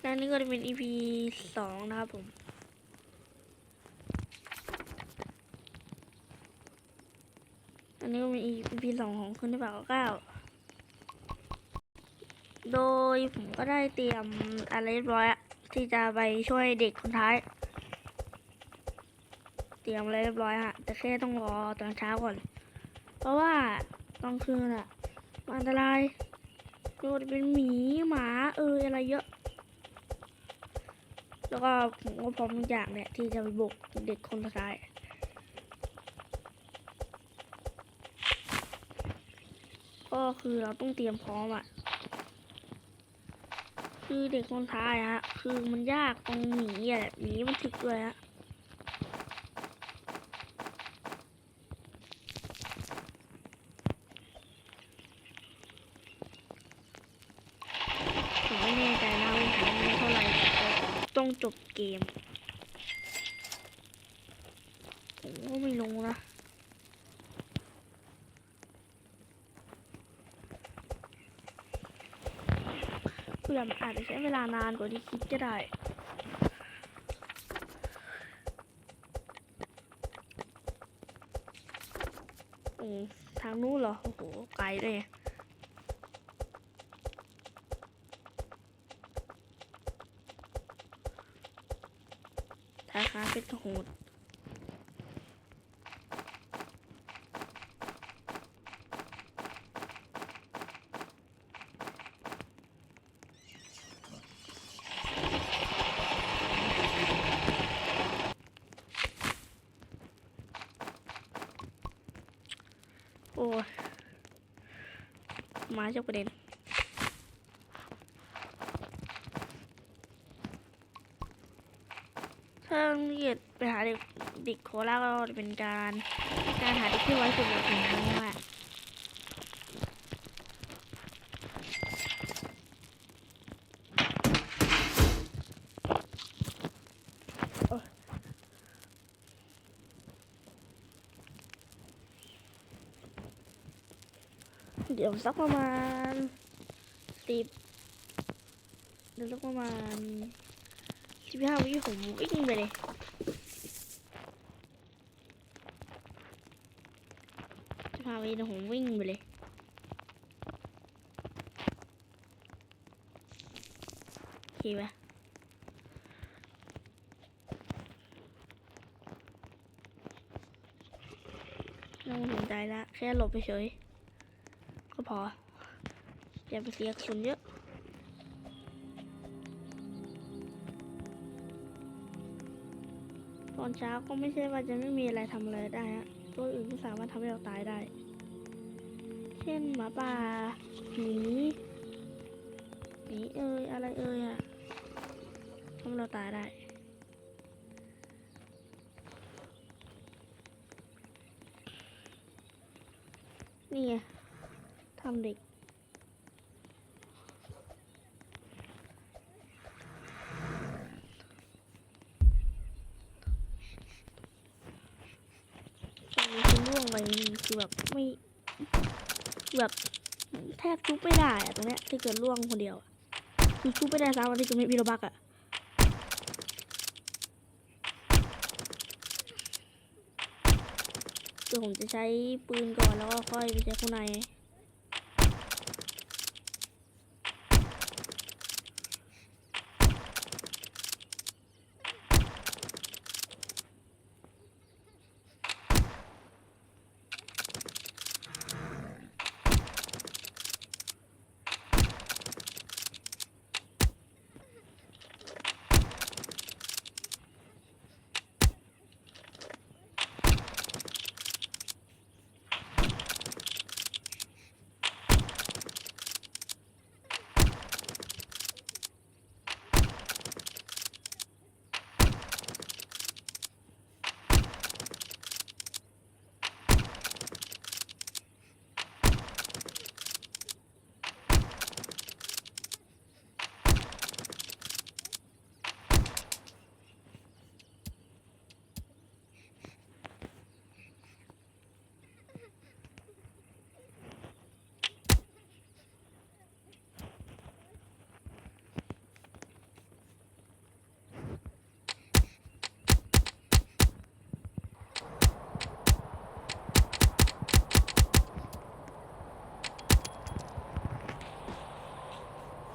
และนี่ก็จะเป็น EP สองนะครับผม อันนี้ก็เป็น EP สองของคืนที่ปดเก้า โดยผมก็ได้เตรียมอะไรเรียบร้อยอะที่จะไปช่วยเด็กคนท้าย เตรียมอะไรเรียบร้อยฮะ แต่แค่ต้องรอตอนเช้าก่อน เพราะว่ากลางคืนอะอันตรายโดนเป็นหมีหมาเอออะไรเยอะ แล้วก็ผมก็พร้อมทุกอย่างเนี่ยที่จะไปบุกเด็กคนสุดท้ายก็คือเราต้องเตรียมพร้อมอะคือเด็กคนท้ายฮะ คือมันยากตรงหนีอะหนีมันถึกด้วยฮะ ผมไม่แน่ใจนะว่าผมไม่เท่าไหร่แต่ต้อง จบเกมผมก็ไม่รู้นะเพื่อมันอาจจะใช้เวลานานกว่าที่คิดก็ได้อืมทางนู้นเหรอ โอ้โห ไกลเลย ธนาคารเพชรโหดโอ้ยมาเจ้าประเด็น ถ้า เรียดไปหาเด็กเด็กโคราชก็จะเป็นการการหาเด็กที่ไว้สุดแบบนี้ว่าเดี๋ยวสักประมาณสิบเดี๋ยวสักประมาณสิบห้าวิผมวิ่งไปเลยาวิเดี๋ยวผมวิ่งไปเลยโอเคปน้องสนใจละแค่หลบไปเฉย ก็พออย่าไปเสียกสุนเยอะตอนเช้าก็ไม่ใช่ว่าจะไม่มีอะไรทำอะไรได้ฮะตัวอื่นก็สามารถทำให้เราตายได้ เช่นหมาป่าหมีหมีเอ่ยอะไรเอ่ยอะทำเราตายได้นี่ไงทำเด็ก ตอนนี้คือล่วงไปคือแบบไม่ แบบแทบชุบไม่ได้อะตรงเนี้ยที่เกิดล่วงคนเดียวคือชุบไม่ได้ซ้ำวันที่จะไม่มีโรบักอะคือผมจะใช้ปืนก่อนแล้วก็ค่อยไปใช้ข้างใน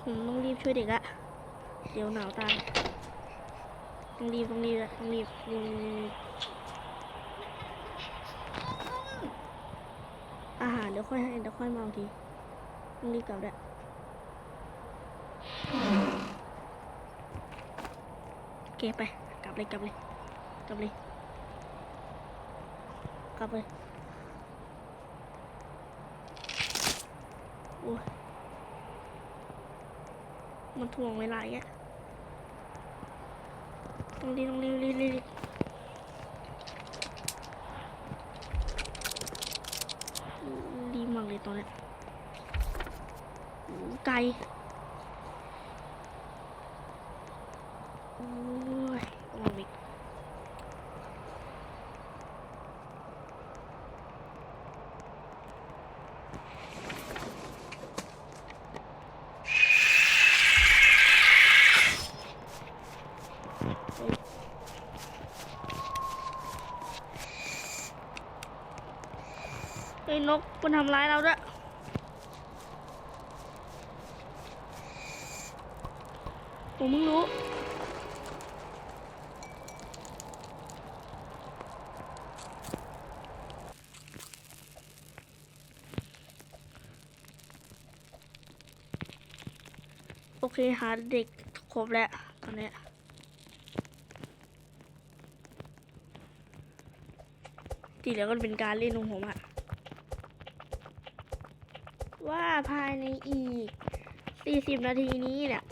ต้องรีบช่วยเด็กละเดี๋ยวหนาวตายต้องรีบต้องรีบต้องรีบรีบรีบรีบอาหารเดี๋ยวค่อยให้เดี๋ยวค่อยมาเอาทีต้องรีบกลับแล้วโอเคไปกลับเลยกลับเลยกลับเลยกลับเลยโอ้ย มันถ่วงเวลาอย่างเงี้ยต้องรีบต้องรีบรีบรีบรีบรีบมากเลยตอนเนี้ยโอ้ไกลโอ้ยมองอีก ไอ้ยนก มันทำร้ายเราด้วยผมเพิ่งรู้ โอเค หาเด็กครบแล้วตอนเนี้ยที่เหลือก็เป็นการเล่นของผมอะ ว่า ภายในอีก 40 นาทีนี้เนี่ย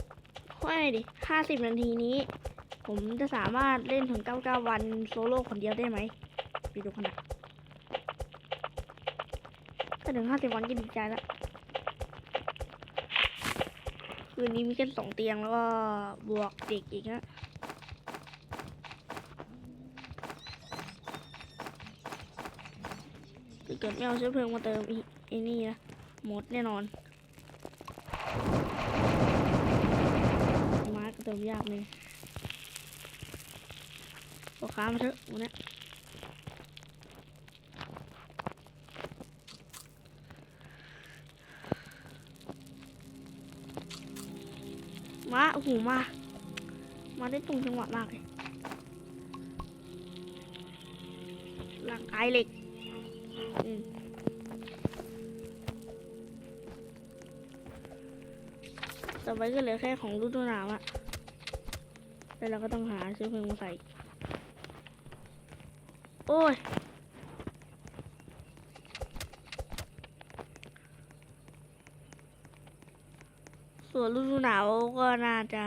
ค่อยดิ 50 นาทีนี้ ผมจะสามารถเล่นถึง 99 วันโซโล่คนเดียวได้ไหมไปดูกันนะถ้าถึง 50 วันก็ดีใจแล้ว คืนนี้มีแค่สองเตียงแล้วก็บวกเด็กอีกนะเกิดไม่เอาเชื้อเพลิงมาเติมอีกไอ้นี่นะ มดแน่นอนมาร์กเติมยากเลยพ่อค้ามาเถอะวันนี้มาโอ้โหมา มาได้ตรงจังหวะมากเลยร่างกายเหล็ก อืม ต่อไปก็เหลือแค่ของฤดูหนาวอะแล้วเราก็ต้องหาเชื้อเพลิงมาใส่ โอ้ย ส่วนฤดูหนาวก็น่าจะ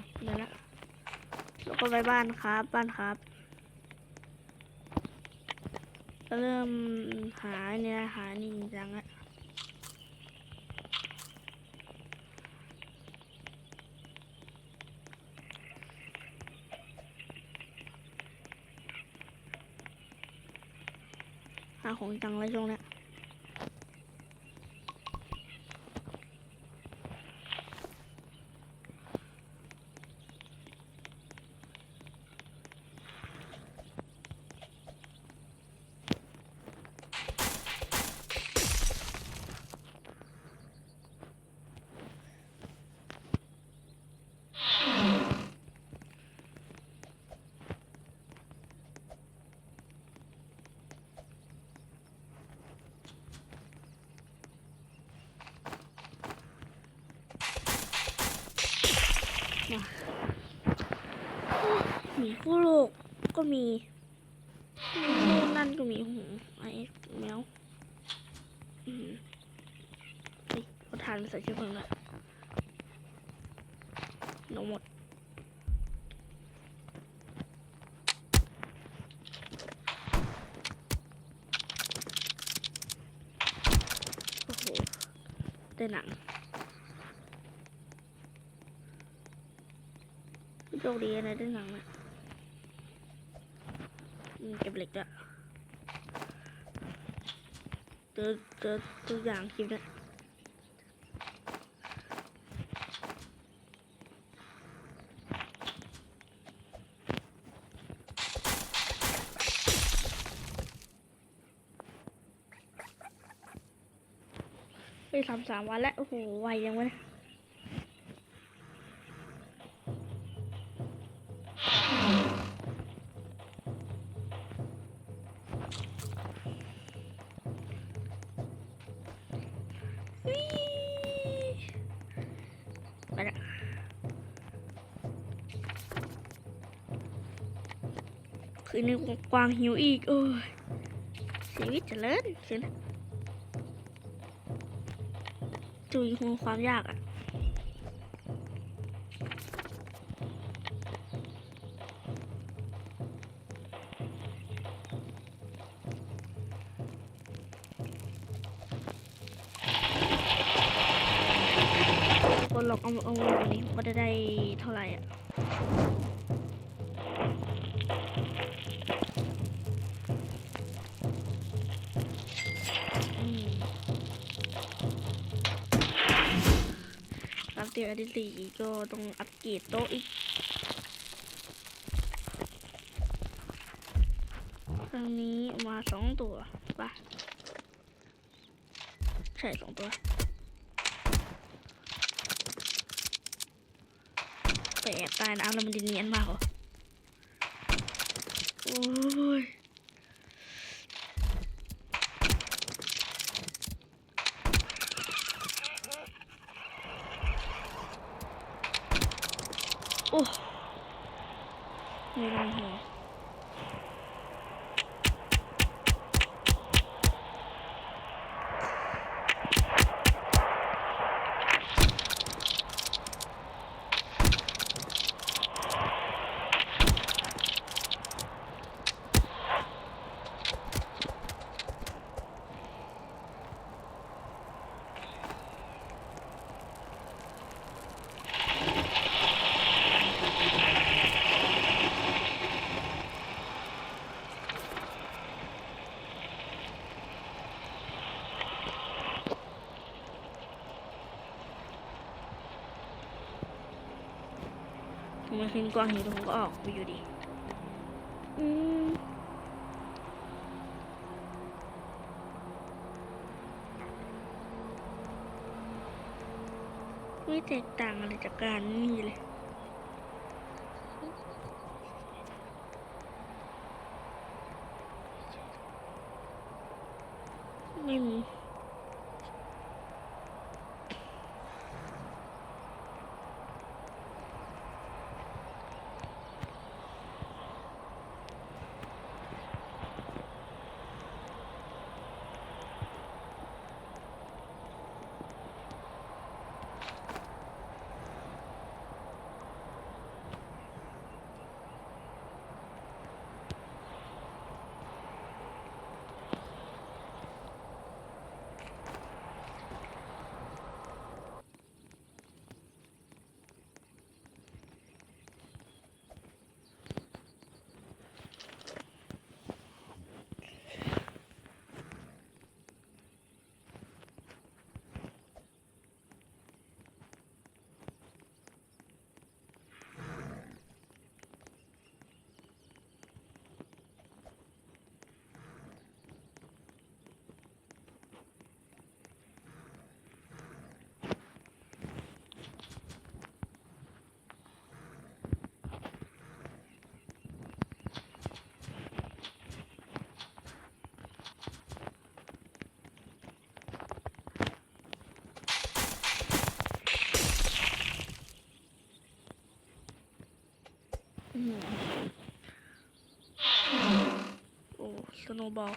ไงเดี๋ยวละแล้วก็ไปบ้านครับ บ้านครับก็เริ่มหาเนี่ยหานี่จริงจังอะหาของจังเลยช่วงเนี้ย มีคู่โลกก็มีนู่นนั่นก็มีหูไอ้แมวอืมเขาทานใส่ชื้อเพลิงละนมหมดโอ้โหได้หนังโชคดีนะได้หนังนะ เก็บเหล็กละเจอเจอทุกอย่างคลิปนี้ไปสามสามวันแล้ว โอ้โห ไวยังไง คืนนี้กวางหิวอีก โอ้ยชีวิตจะเจริญสินะจุยคงความยากอะ่ะคนหลอกเอาเอาวันนี้ก็จะได้เท่าไหร่อะ อัปเดตอันที่สี่ก็ต้องอัปเกรดโต๊ะอีกครั้งนี้มาสองตัวป่ะใช่สองตัว แต่ใต้น้ำแล้วมันจะเนียนมากเหรอโอ้ย โอ้ ไม่ล ผมมาขึ้นกว้างอยู่ตรงก็ออกไปอยู่ดี อืมไม่แตกต่างอะไรจากการนี่เลย ไม่มี อืมโอ้สโนบอล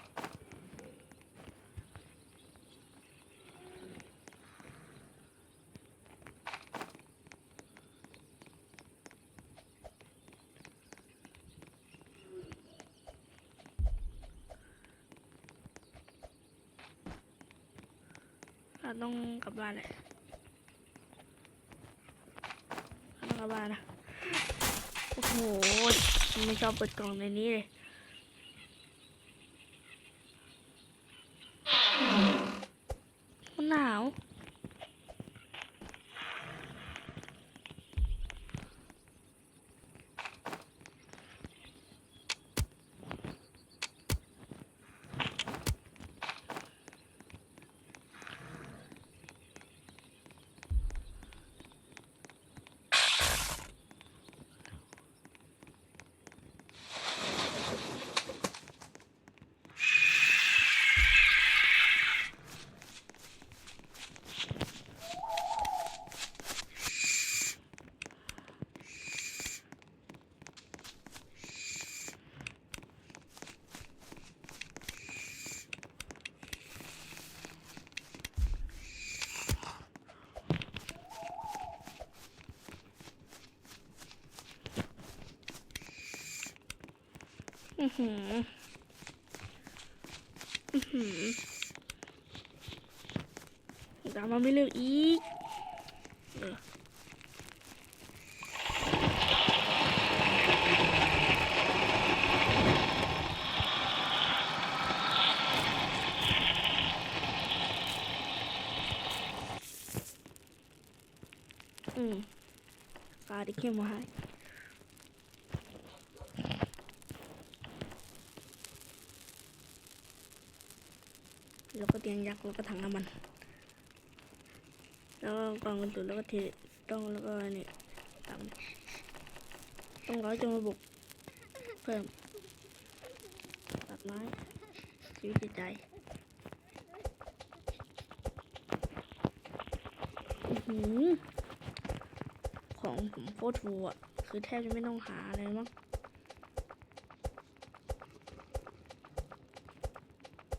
ไม่ชอบเปิดกล่องในนี้เลย มันหนาว อือ หืออือหือตามมาไม่เลือกอีกอืมกาดิเข้มมาให้ก็เตี ยงยักษ์แล้วก็ถังน้ำมัน แล้วก็กองกระสุนแล้วก็เทต้องแล้วก็นี่ตังต้องร้อยจงระบุกเพิ่มตัดไม้ชีวิตจิตใจของผมโคตรฟูอะ คือแทบจะไม่ต้องหาอะไรมั้ง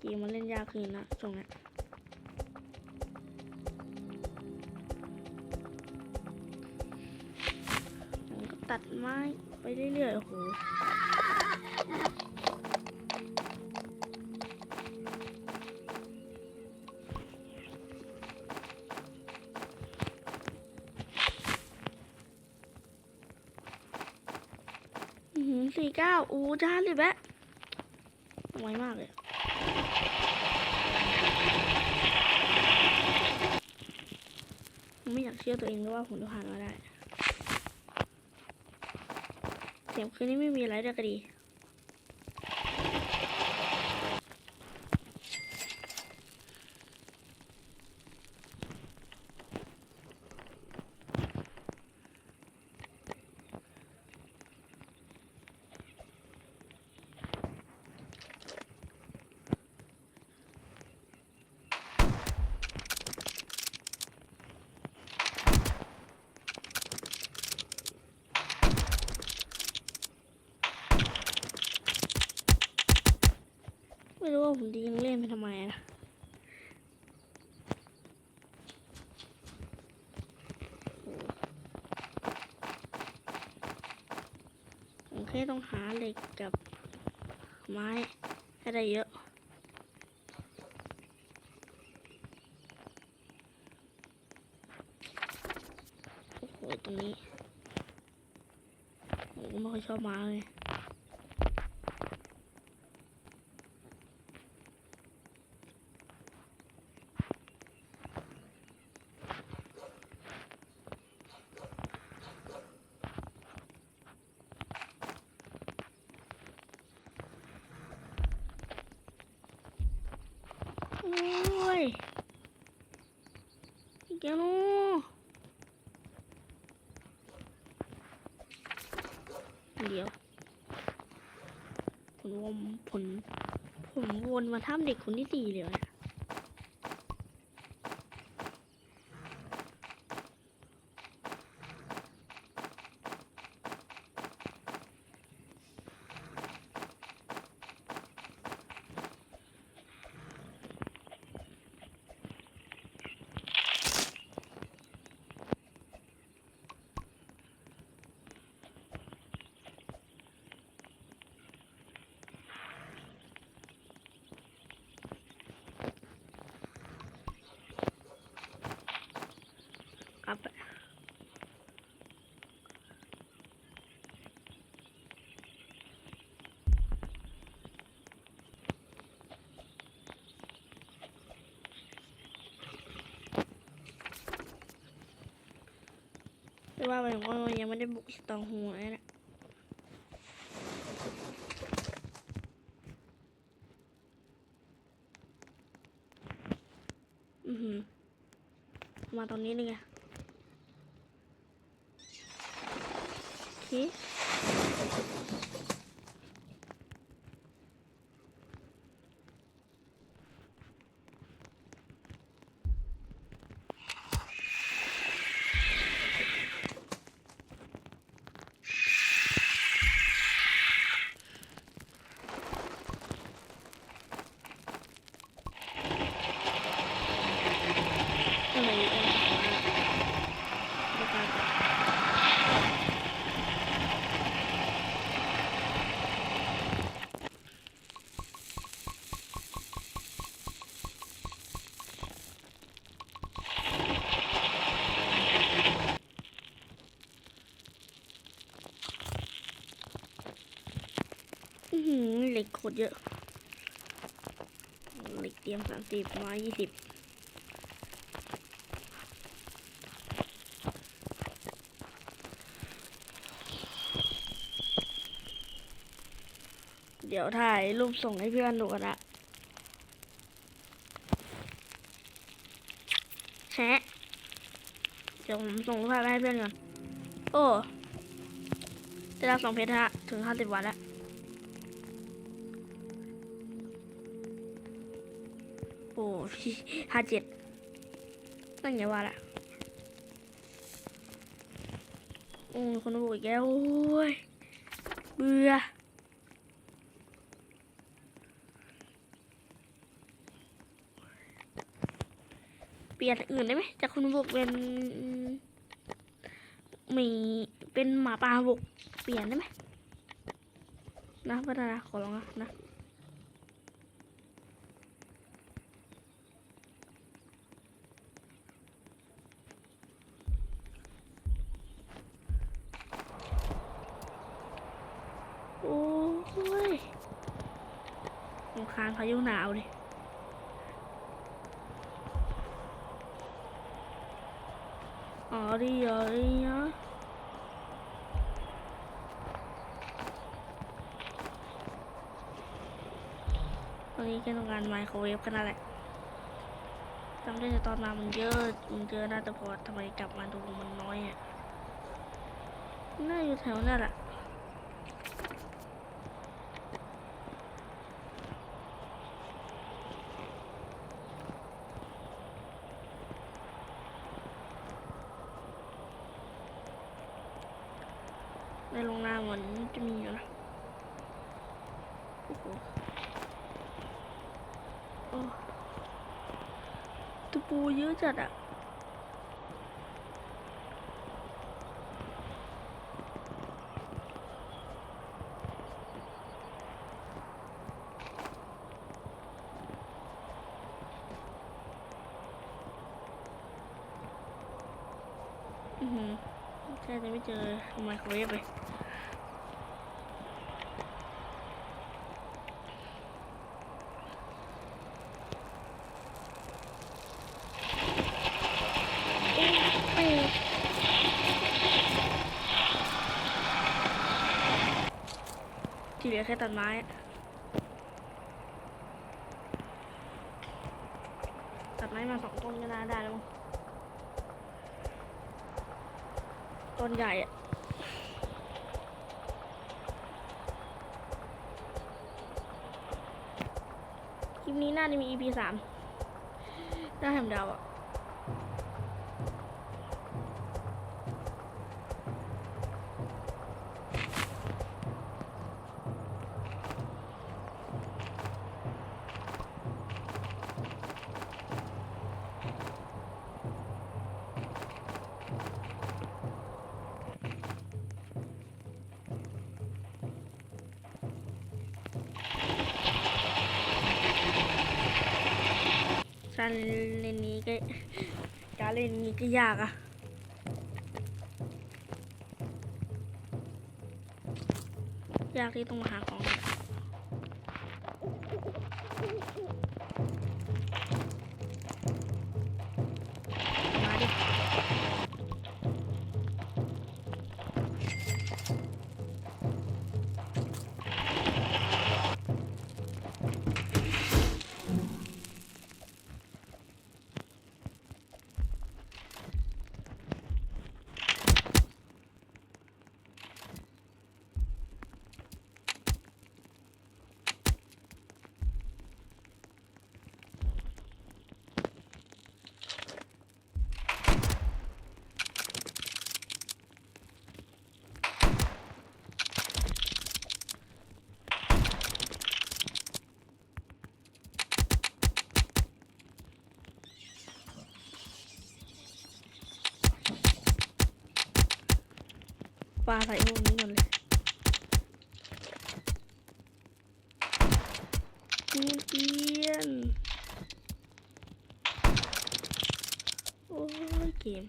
กมมันเล่นยากขึ้นนะช่วงนี้ผมก็ตัดไม้ไปเรื่อยๆโอ้โหหือสี่เก้าอู้จ้าเลยแบะไวมากเลย ไม่อยากเชื่อตัวเองเลยว่าผมจะผ่านมาได้ เสียงคืนนี้ไม่มีอะไรเลยก็ดี ไม่รู้ว่า ผมยังเล่นไปทำไมนะโอ้ผมแค่ต้องหาเหล็กกับไม้ให้ได้เยอะโอ้โหตรงนี้ผมไม่ค่อยชอบม้เลย โอ้ยอีกแล้วเนอะเดี๋ยวผลวน ผล ผมวนมาถ้ำเด็กคนที่สี่เลย แต่ว่ามันก็ยังไม่ได้บุกสตองหัวเลยนะอือหือ มาตอนนี้เลยไงโอเคอะไรอีกอะไม่กล้าจับ หือเหล็กโคตรเยอะ เหล็กเตรียมสามสิบไม้ยี่สิบเดี๋ยวถ่ายรูปส่งให้เพื่อนดูกันละแชะเดี๋ยวผมส่งรูปภาพไปให้เพื่อนก่อน โอ้ได้รับสองเพชรฮะ ถึงห้าสิบวันแล้ว ห้าเจ็ดนั่นไงว่าละโอ้คนมาบอกอีกแล้วโอ้ยเบื่อเปลี่ยนอื่นได้ไหมจากคุณบุกเป็นหมีเป็นหมาป่าบุกเปลี่ยนได้ไหมนะพัฒนาขอร้องนะนะ โอ้ยสงครายุหนาวดิอ๋อดีอ๋อดีเนาะตอนนี้แค่ต้องการไมโครเวฟกันนั่นแหละจำได้แต่ตอนมามันเยอะมันเยอะน่าจะพอทำไมกลับมาดูมันน้อยอะน่าอยู่แถวนั่นแหละ ในโรงงานเหมือน จะมีอยู่นะโอ้โหตะปูเยอะจัดอะอือหือแค่จะไม่เจอไมโครเวฟเลย ที่เห ลือแค่ตัดไม้ตัดไม้มาสองต้นก็น่าได้แล้วมั้งต้นใหญ่อะคลิปนี้น่าจะมี EP สามน่าแหมดาวอะ การเล่นนี้ก็การเล่นนี้ก็ยากอะยากที่ต้องมาหาของาใส่พวกนี้ก่อนเลยเกียนเกียนโอ้ยเกม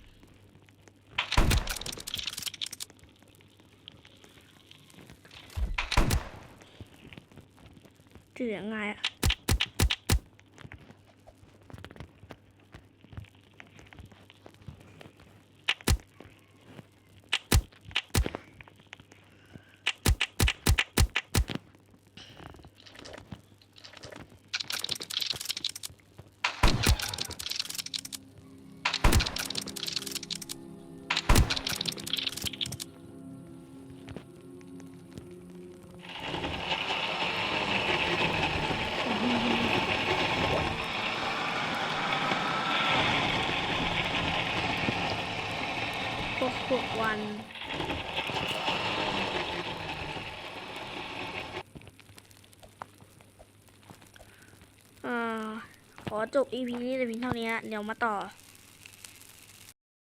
เสียงไงอะ จบ EP นี้แต่เพียงเท่านี้ เดี๋ยวมาต่อ